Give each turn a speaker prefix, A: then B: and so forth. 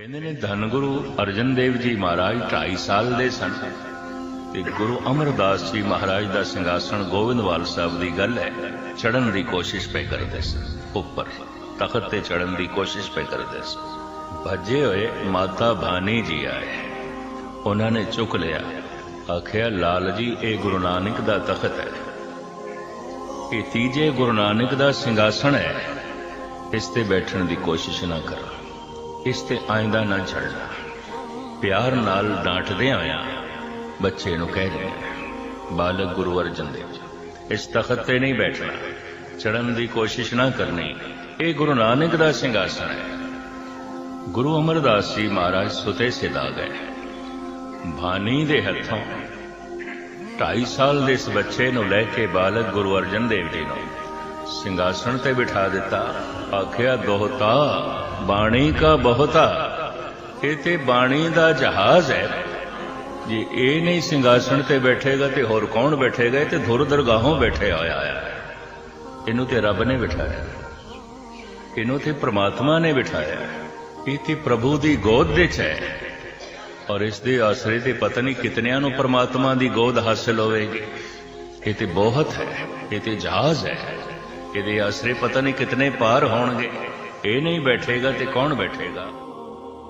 A: ਕਹਿੰਦੇ ਨੇ, ਧੰਨ ਗੁਰੂ ਅਰਜਨ ਦੇਵ ਜੀ ਮਹਾਰਾਜ 2.5 ਸਾਲ ਦੇ ਸਨ ਤੇ ਗੁਰੂ ਅਮਰਦਾਸ ਜੀ ਮਹਾਰਾਜ ਦਾ ਸਿੰਘਾਸਣ ਗੋਬਿੰਦਵਾਲ ਸਾਹਿਬ ਦੀ ਗੱਲ ਹੈ। ਚੜਨ ਦੀ ਕੋਸ਼ਿਸ਼ ਪੈ ਕਰਦੇ ਸੀ ਉੱਪਰ, ਤਖਤ ਤੇ ਚੜਨ ਦੀ ਕੋਸ਼ਿਸ਼ ਪੈ ਕਰਦੇ ਸੀ ਭੱਜੇ ਹੋਏ ਮਾਤਾ ਭਾਨੀ ਜੀ ਆਏ। ਉਹਨਾਂ ਨੇ ਚੁੱਕ ਲਿਆ, ਆਖਿਆ, ਲਾਲ ਜੀ, ਇਹ ਗੁਰੂ ਨਾਨਕ ਦਾ ਤਖਤ ਹੈ। ਇਹ ਤੀਜੇ ਗੁਰੂ ਨਾਨਕ ਦਾ ਸਿੰਘਾਸਣ ਹੈ। ਇਸ ਤੇ ਬੈਠਣ ਦੀ ਕੋਸ਼ਿਸ਼ ਨਾ ਕਰੋ। ਇਸ ਤੇ ਆਇੰਦਾ ਨਾ ਛੱਡਣਾ ਪਿਆਰ ਨਾਲ ਡਾਂਟਦੇ ਆਇਆ ਬੱਚੇ ਨੂੰ ਕਹਿ ਰਹੇ ਬਾਲਕ ਗੁਰੂ ਅਰਜਨ ਦੇਵ ਜੀ ਇਸ ਤਖਤ ਤੇ ਨਹੀਂ ਬੈਠਣਾ। ਚੜਨ ਦੀ ਕੋਸ਼ਿਸ਼ ਨਾ ਕਰਨੀ। ਇਹ ਗੁਰੂ ਨਾਨਕ ਦਾ ਸਿੰਘਾਸਣ ਹੈ। ਗੁਰੂ ਅਮਰਦਾਸ ਜੀ ਮਹਾਰਾਜ ਸੁਤੇ ਸਿਦਾ ਗਏ ਭਾਨੀ ਦੇ ਹੱਥੋਂ 2.5 ਸਾਲ ਦੇ ਇਸ ਬੱਚੇ ਨੂੰ ਲੈ ਕੇ ਬਾਲਕ ਗੁਰੂ ਅਰਜਨ ਦੇਵ ਜੀ ਨੂੰ ਸਿੰਘਾਸਣ ਤੇ ਬਿਠਾ ਦਿੱਤਾ। ਆਖਿਆ, ਦੋਹਤਾ ਬਾਣੀ ਕਾ ਬਹੁਤਾ, ਇਹ ਤੇ ਬਾਣੀ ਦਾ ਜਹਾਜ਼ ਹੈ। ਜੇ ਇਹ ਨਹੀਂ ਸਿੰਘਾਸਣ ਤੇ ਬੈਠੇਗਾ ਤੇ ਹੋਰ ਕੌਣ ਬੈਠੇਗਾ? ਇਹ ਤੇ ਧੁਰ ਦਰਗਾਹੋਂ ਬੈਠੇ ਆਇਆ ਹੈ। ਇਹਨੂੰ ਤੇ ਰੱਬ ਨੇ ਬਿਠਾਇਆ। ਇਹਨੂੰ ਤੇ ਪ੍ਰਮਾਤਮਾ ਨੇ ਬਿਠਾਇਆ। ਇਹ ਤੇ ਪ੍ਰਭੂ ਦੀ ਗੋਦ ਵਿੱਚ ਹੈ। ਔਰ ਇਸ ਦੇ ਆਸਰੇ ਤੇ ਪਤਾ ਨਹੀਂ ਕਿਤਨਿਆਂ ਨੂੰ ਪ੍ਰਮਾਤਮਾ ਦੀ ਗੋਦ ਹਾਸਲ ਹੋਵੇਗੀ ਇਹ ਤੇ ਬਹੁਤ ਹੈ। ਇਹ ਤੇ ਜਹਾਜ਼ ਹੈ। ਇਹਦੇ ਆਸਰੇ ਪਤਾ ਨਹੀਂ ਕਿਤਨੇ ਪਾਰ ਹੋਣਗੇ। ਇਹ ਨਹੀਂ ਬੈਠੇਗਾ ਤੇ ਕੌਣ ਬੈਠੇਗਾ?